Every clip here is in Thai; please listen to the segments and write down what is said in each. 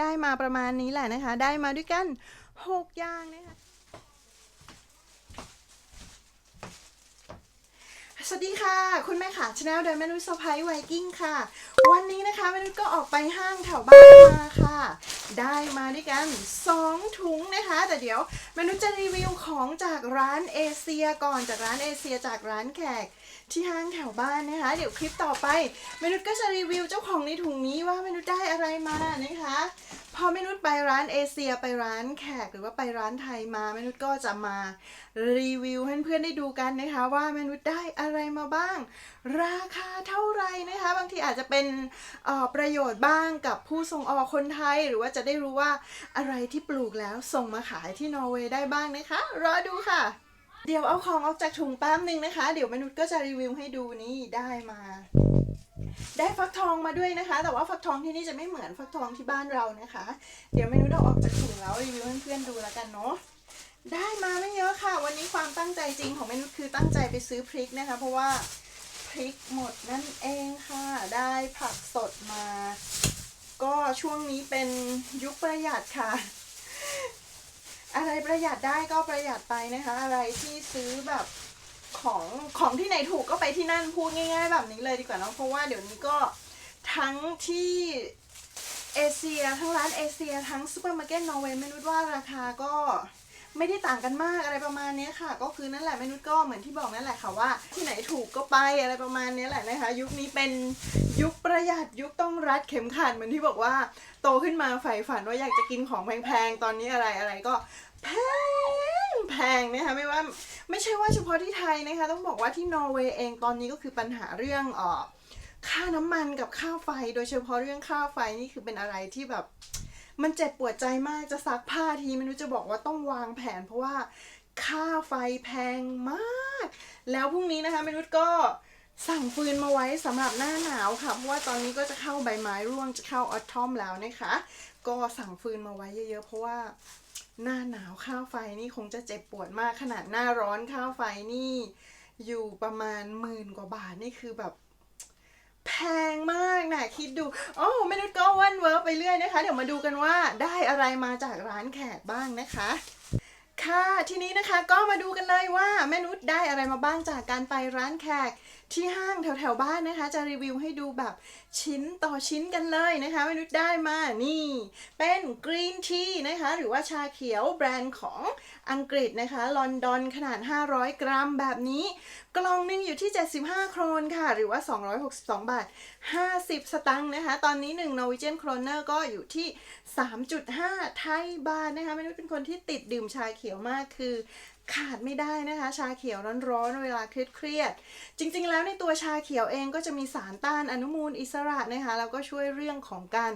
ได้มาประมาณนี้แหละนะคะ ได้มาด้วยกัน 6 อย่างนะคะสวัสดีค่ะ คุณแม่ค่ะชาแนลเดินแมนุษย์สไปไวกิ้งค่ะ วันนี้นะคะแมนุษย์ก็ออกไปห้างแถวบ้านมาค่ะ ได้มาด้วยกัน 2 ถุงนะคะ แต่เดี๋ยวแมนุษย์จะรีวิวของจากร้านเอเชียก่อนจากร้านเอเชียจากร้านแขกที่ห้างแถวบ้านนะคะ เดี๋ยวคลิปต่อไปแมนุษย์ก็จะรีวิวเจ้าของในถุงนี้ว่าแมนุษย์ได้อะไรมานะคะ พอแม่นุชไปร้านเอเชียไปร้านแขกหรือว่าไปร้านไทยมาแม่นุชก็จะมารีวิวให้เพื่อนๆได้ดูกันนะคะว่าแม่นุชได้อะไรมาบ้าง ราคาเท่าไหร่นะคะ บางทีอาจจะเป็นออประโยชน์บ้างกับผู้ส่งออกคนไทย หรือว่าจะได้รู้ว่าอะไรที่ปลูกแล้วส่งมาขายที่นอร์เวย์ได้บ้างนะคะ รอดูค่ะ เดี๋ยวเอาของออกจากถุงแป๊บนึงนะคะ เดี๋ยวมนุษย์ก็จะรีวิวให้ดูนี่ได้มา ได้ฟักทองมาด้วยนะคะ แต่ว่าฟักทองที่นี่จะไม่เหมือนฟักทองที่บ้านเรานะคะ เดี๋ยวเมนูเราออกจากถุงแล้วรีวิวเพื่อนๆดูแล้วกันเนาะได้มาไม่เยอะค่ะ วันนี้ความตั้งใจจริงของเมนูคือตั้งใจไปซื้อพริกนะคะ เพราะว่าพริกหมดนั่นเองค่ะ ได้ผักสดมา ก็ช่วงนี้เป็นยุคประหยัดค่ะ อะไรประหยัดได้ก็ประหยัดไปนะคะ อะไรที่ซื้อแบบ ของของที่ไหนถูกก็ไปที่นั่นพูดง่าย ๆ แบบนี้เลยดีกว่าเนาะเพราะว่าเดี๋ยวนี้ก็ทั้งที่เอเชียทั้งร้านเอเชียทั้งซูเปอร์มาร์เก็ตนอร์เวย์ไม่รู้ว่าราคาก็ไม่ได้ต่างกันมากอะไรประมาณนี้ค่ะ ก็คือนั่นแหละเมนุษก็เหมือนที่บอกนั่นแหละค่ะว่า ที่ไหนถูกก็ไปอะไรประมาณนี้แหละนะคะ ยุคนี้เป็นยุคประหยัดยุคต้องรัดเข็มขัดเหมือนที่บอกว่า โตขึ้นมาใฝ่ฝันว่าอยากจะกินของแพงๆตอนนี้อะไรอะไรก็แพง แพงนะคะไม่ว่าไม่ใช่ว่าเฉพาะที่ไทยนะคะ ต้องบอกว่าที่นอร์เวย์เองตอนนี้ก็คือปัญหาเรื่องอ่อค่าน้ำมันกับค่าไฟ โดยเฉพาะเรื่องค่าไฟนี่คือเป็นอะไรที่แบบ มันเจ็บปวดใจมากจะซักผ้าทีไม่รู้จะบอกว่าต้องวางแผน เพราะว่าค่าไฟแพงมาก แล้วพรุ่งนี้นะคะมนุษย์ก็สั่งฟืนมาไว้สำหรับหน้าหนาวค่ะ เพราะว่าตอนนี้ก็จะเข้าใบไม้ร่วงจะเข้าออทอมแล้วนะคะ ก็สั่งฟืนมาไว้เยอะๆ เพราะว่า หน้าหนาวค่าวไฟนี่คงจะเจ็บปวดมากขนาดหน้าร้อนค่าวไฟนี่อยู่ประมาณหมื่นกว่าบาทนี่คือแบบแพงมากนะคิดดูโอ้ไม่นุษย์ก็วันเวิร์กไปเรื่อยนะคะ เดี๋ยวมาดูกันว่าได้อะไรมาจากร้านแขกบ้างนะคะ ค่ะทีนี้นะคะก็มาดูกันเลยว่าแม่นุชได้อะไรมาบ้างจากการไปร้านแขก ที่ห้างแถวๆบ้านนะคะ จะรีวิวให้ดูแบบชิ้นต่อชิ้นกันเลยนะคะแม่นุชได้มานี่ เป็นกรีนทีนะคะ หรือว่าชาเขียวแบรนด์ของอังกฤษนะคะ ลอนดอนขนาด 500 กรัมแบบนี้ กล่องหนึงอยู่ที่ 75 โครนค่ะ หรือว่า 262 บาท 50 สตังค์นะคะ ตอนนี้1 Norwegian Kroner ก็อยู่ที่ 3.5 ไทยบาทนะคะไม่รู้เป็นคนที่ติดดื่มชาเขียวมากคือขาดไม่ได้นะคะ ชาเขียวร้อนๆเวลาเครียดๆจริงๆแล้วแล้วในตัวชาเขียวเองก็จะมีสารต้านอนุมูลอิสระนะคะแล้วก็ช่วยเรื่องของการ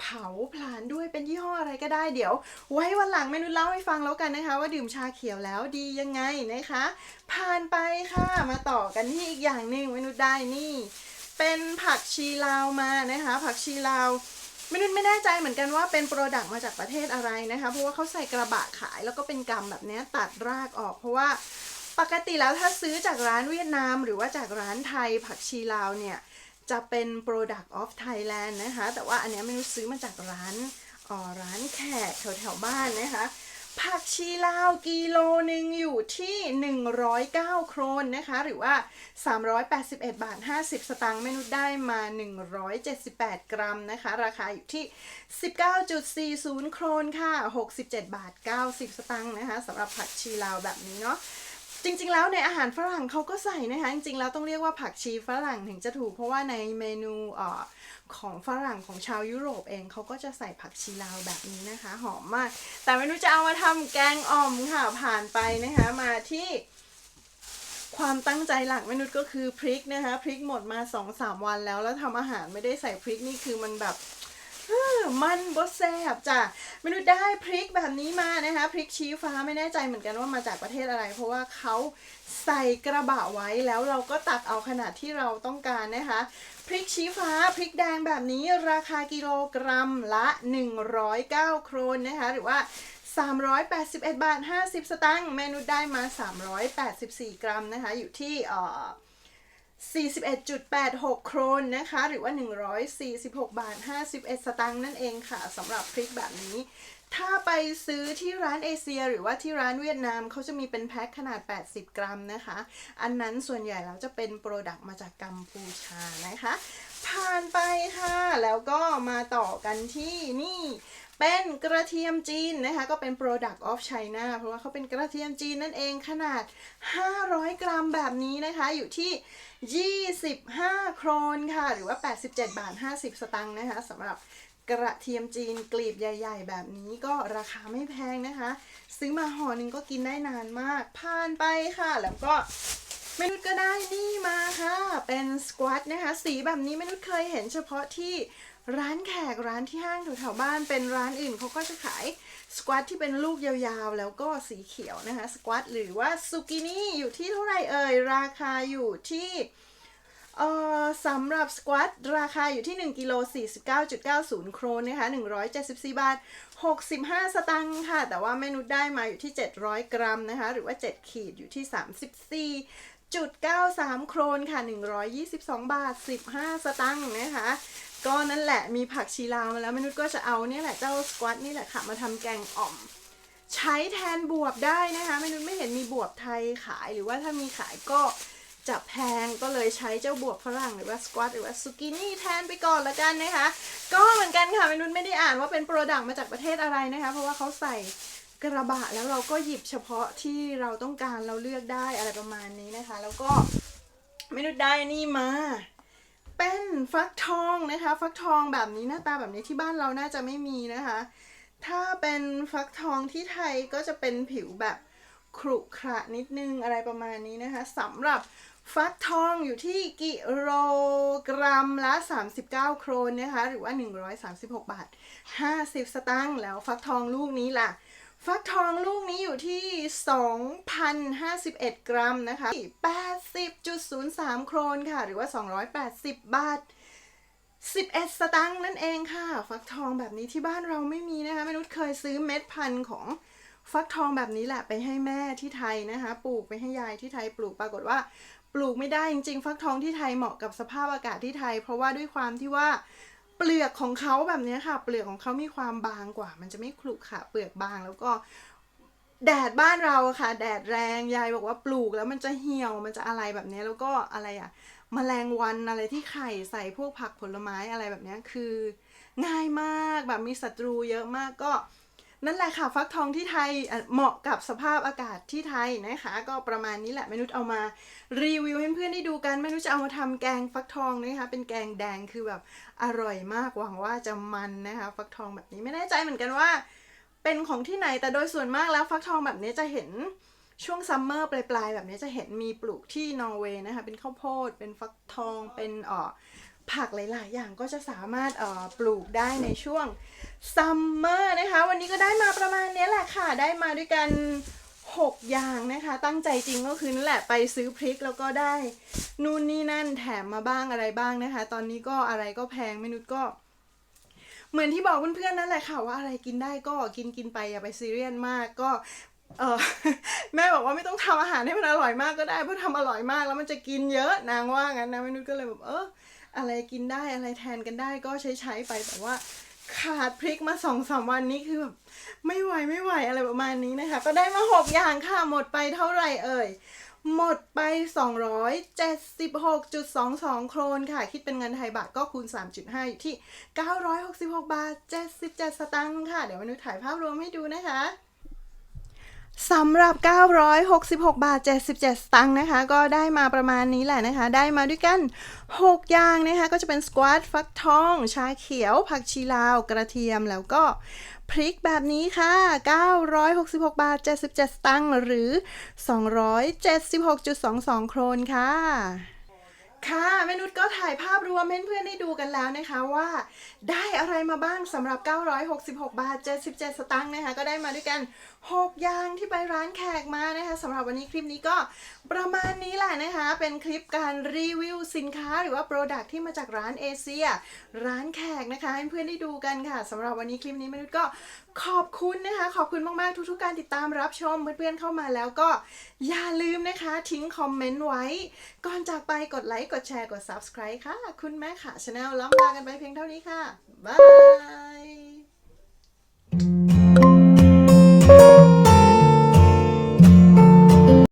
เผาผลาญด้วยเป็นยี่ห้ออะไรก็ได้เดี๋ยว ไว้วันหลังเมนูเล่าให้ฟังแล้วกันนะคะ ว่าดื่มชาเขียวแล้วดียังไงนะคะ ผ่านไปค่ะมาต่อกันที่อีกอย่างหนึ่งเมนูได้นี่ เป็นผักชีลาวมานะคะ ผักชีลาวไม่รู้ไม่แน่ใจเหมือนกันว่าเป็นโปรดักต์มาจากประเทศอะไรนะคะ เพราะว่าเขาใส่กระบะขายแล้วก็เป็นกำแบบนี้ตัดรากออก เพราะว่า ปกติแล้วถ้าซื้อจากร้านเวียดนามหรือว่าจากร้านไทยผักชีลาวเนี่ย จะเป็น product of Thailand นะคะ แต่ว่าอันนี้ไม่รู้ซื้อมาจากร้านอ๋อร้านแขกแถวแถวๆบ้านนะคะผักชีลาวกิโลหนึ่งอยู่ที่ 109 โครนนะคะ หรือว่า 381 บาท 50 สตางค์เมนุษย์ได้มา 178 กรัมนะคะ ราคาอยู่ที่ 19.40 โครนค่ะ 67 บาท 90 สตางค์นะคะสำหรับผักชีลาวแบบนี้เนาะ จริงๆ แล้วในอาหารฝรั่งเขาก็ใส่นะคะจริงๆ แล้วต้องเรียกว่าผักชีฝรั่งถึงจะถูก เพราะว่าในเมนูอของฝรั่งของชาวยุโรปเองเขาก็จะใส่ผักชีลาวแบบนี้นะคะ หอมมาก แต่ไม่รู้จะเอามาทำแกงอ่อมค่ะผ่านไปนะคะมาที่ความตั้งใจหลักเมนุษย์ก็คือพริกนะคะพริกหมดมา2อสามวันแล้วแล้วทำอาหารไม่ได้ใส่พริกนี่คือมันแบบ มันบดแซบจ้ะเมนูได้พริกแบบนี้มานะคะ พริกชี้ฟ้าไม่แน่ใจเหมือนกันว่ามาจากประเทศอะไร เพราะว่าเขาใส่กระบะไว้แล้วเราก็ตักเอาขนาดที่เราต้องการนะคะ พริกชี้ฟ้าพริกแดงแบบนี้ราคากิโลกรัมละ 109 โครนนะคะ หรือว่า381 บาท 50 สตางค์เมนูได้มา 384 กรัมนะคะ อยู่ที่เอ่อ 41.86 โครนนะคะ หรือว่า 146 บาท 51 สตางค์นั่นเองค่ะสำหรับพริกแบบนี้ ถ้าไปซื้อที่ร้านเอเชีย หรือว่าที่ร้านเวียดนามเขาจะมีเป็นแพ็คขนาด 80 กรัมนะคะ อันนั้นส่วนใหญ่แล้วจะเป็นโปรดักต์มาจากกัมพูชานะคะ ผ่านไปค่ะ แล้วก็มาต่อกันที่นี่ เป็นกระเทียมจีนนะคะ ก็เป็น Product of China เพราะว่าเขาเป็นกระเทียมจีนนั่นเองขนาด 500 กรัมแบบนี้นะคะ อยู่ที่ 25 โครนค่ะ หรือว่า 87 บาท 50 สตังค์นะคะสำหรับกระเทียมจีนกลีบใหญ่ ๆ แบบนี้ก็ราคาไม่แพงนะคะ ซื้อมาห่อหนึ่งก็กินได้นานมากผ่านไปค่ะ แล้วก็ มนุษก็ได้นี่มาค่ะ เป็นสควอตนะคะ สีแบบนี้เมนุษเคยเห็นเฉพาะที่ร้านแขกร้านที่ห้างแถวๆบ้านเป็นร้านอื่นเขาก็จะขายสควอตที่เป็นลูกยาวๆ แล้วก็สีเขียวนะคะสควอตหรือว่าซูกินี่อยู่ที่เท่าไหร่เอ่ย ราคาอยู่ที่เอ่อสำหรับสควอตราคาอยู่ที่ 1กิโล49.90 โครนนะคะ 174 บาท 65 สตังค์ค่ะ แต่ว่าเมนุษได้มาอยู่ที่ 700 กรัมนะคะ หรือว่า 7 ขีดอยู่ที่ 34 จุด93 โครนค่ะ 122 บาท 15 สตังค์นะคะ ก็นั่นแหละมีผักชีลาวมาแล้วมนุษย์ก็จะเอาเนี่ยแหละเจ้าสควอตนี่แหละค่ะ มาทำแกงอ่อม ใช้แทนบวบได้นะคะมนุษย์ไม่เห็นมีบวบไทยขายหรือว่าถ้ามีขายก็จะแพงก็เลยใช้เจ้าบวบฝรั่งหรือว่าสควอตหรือว่าซูกินี่แทนไปก่อนละกันนะคะ ก็เหมือนกันค่ะมนุษย์ไม่ได้อ่านว่าเป็นโปรดักต์มาจากประเทศอะไรนะคะ เพราะว่าเขาใส่ กระบะแล้วเราก็หยิบเฉพาะที่เราต้องการเราเลือกได้อะไรประมาณนี้นะคะ แล้วก็ไมนุษย์ได้นี่มา เป็นฟักทองนะคะ ฟักทองแบบนี้หน้าตาแบบนี้ที่บ้านเราน่าจะไม่มีนะคะ ถ้าเป็นฟักทองที่ไทยก็จะเป็นผิวแบบขรุขระนิดนึงอะไรประมาณนี้นะคะสำหรับฟักทองอยู่ที่กิโลกรัมละ 39 โครนนะคะ หรือว่า 136 บาท 50 สตางค์แล้วฟักทองลูกนี้ล่ะ ฟักทองลูกนี้อยู่ที่ 2,051 กรัมนะคะ 80.03 โครนค่ะ หรือว่า 280 บาท 11 สตังค์นั่นเองค่ะ ฟักทองแบบนี้ที่บ้านเราไม่มีนะคะมนุษย์เคยซื้อเม็ดพันธุ์ของฟักทองแบบนี้แหละไปให้แม่ที่ไทยนะคะ ปลูกไปให้ยายที่ไทยปลูกปรากฏว่า ปลูกไม่ได้จริงๆ ฟักทองที่ไทยเหมาะกับสภาพอากาศที่ไทย เพราะว่าด้วยความที่ว่า เปลือกของเขาแบบนี้ค่ะ เปลือกของเขามีความบางกว่า มันจะไม่ขรุขระเปลือกบางแล้วก็แดดบ้านเราค่ะ แดดแรงยายบอกว่าปลูกแล้วมันจะเหี่ยวมันจะอะไรแบบนี้แล้วก็อะไรอะแมลงวันอะไรที่ไข่ใส่พวกผักผลไม้อะไรแบบนี้คือ ง่ายมากแบบมีศัตรูเยอะมากก็ นั่นแหละค่ะฟักทองที่ไทยเหมาะกับสภาพอากาศที่ไทยนะคะ ก็ประมาณนี้แหละมนุษย์เอามารีวิวให้เพื่อนๆได้ดูกันมนุษย์จะเอามาทำแกงฟักทองนะคะ เป็นแกงแดงคือแบบอร่อยมากหวังว่าจะมันนะคะ ฟักทองแบบนี้ไม่แน่ใจเหมือนกันว่า เป็นของที่ไหนแต่โดยส่วนมากแล้วฟักทองแบบนี้จะเห็นช่วงซัมเมอร์ปลายๆแบบนี้จะเห็นมีปลูกที่นอร์เวย์นะคะเป็นข้าวโพดเป็นฟักทองเป็นอ่อ ผักหลาย ๆ อย่างก็จะสามารถเอ่อปลูกได้ในช่วงซัมเมอร์นะคะ วันนี้ก็ได้มาประมาณนี้แหละค่ะ ได้มาด้วยกัน 6 อย่างนะคะ ตั้งใจจริงก็คือนั่นแหละไปซื้อพริกแล้วก็ได้นู่นนี่นั่นแถมมาบ้างอะไรบ้างนะคะ ตอนนี้ก็อะไรก็แพงไม่นุษย์ก็ เหมือนที่บอกเพื่อนๆนั่นแหละค่ะว่าอะไรกินได้ก็กินกินไปอย่าไปซีเรียสมากก็เออแม่บอกว่าไม่ต้องทำอาหารให้มันอร่อยมากก็ได้เพราะทำอร่อยมากแล้วมันจะกินเยอะนางว่างั้นนะแม่นุชก็เลยแบบเออ อะไรกินได้อะไรแทนกันได้ก็ใช้ใช้ไปแต่ว่าขาดพริกมาสองสามวันนี้คือแบบไม่ไหวไม่ไหวอะไรประมาณนี้นะคะ ก็ได้มาหกอย่างค่ะหมดไปเท่าไหร่เอ่ยหมดไป 276.22 โครนค่ะ คิดเป็นเงินไทยบาทก็คูณ 3.5 อยู่ที่ 966 บาท 77 สตังค์ค่ะ เดี๋ยวมาดูถ่ายภาพรวมให้ดูนะคะ สำหรับ 966 บาท 77 สตังค์นะคะ ก็ได้มาประมาณนี้แหละนะคะ ได้มาด้วยกัน 6 อย่างนะคะ ก็จะเป็นสควอตฟักทอง ชาเขียว ผักชีลาว กระเทียม แล้วก็พริกแบบนี้ค่ะ 966 บาท 77 สตังค์ หรือ 276.22 โครนค่ะ ค่ะแม่นุชก็ถ่ายภาพรวมให้เพื่อนๆได้ดูกันแล้วนะคะว่าได้อะไรมาบ้างสำหรับ 966 บาท 77 สตางค์นะคะ ก็ได้มาด้วยกัน 6 อย่างที่ไปร้านแขกมานะคะสำหรับวันนี้คลิปนี้ก็ประมาณนี้แหละนะคะ เป็นคลิปการรีวิวสินค้าหรือว่าโปรดักที่มาจากร้านเอเชีย ร้านแขกนะคะให้เพื่อนๆได้ดูกันค่ะสำหรับวันนี้คลิปนี้แม่นุษย์ก็ ขอบคุณนะคะ ขอบคุณมาก ๆ ทุก ๆ การติดตามรับชมเพื่อน ๆ เข้ามาแล้วก็อย่าลืมนะคะ ทิ้งคอมเมนต์ไว้ ก่อนจากไปกดไลค์ กดแชร์ กด subscribe ค่ะ คุณแม่ค่ะชาแนลล้ำลากันไปเพียงเท่านี้ค่ะ บาย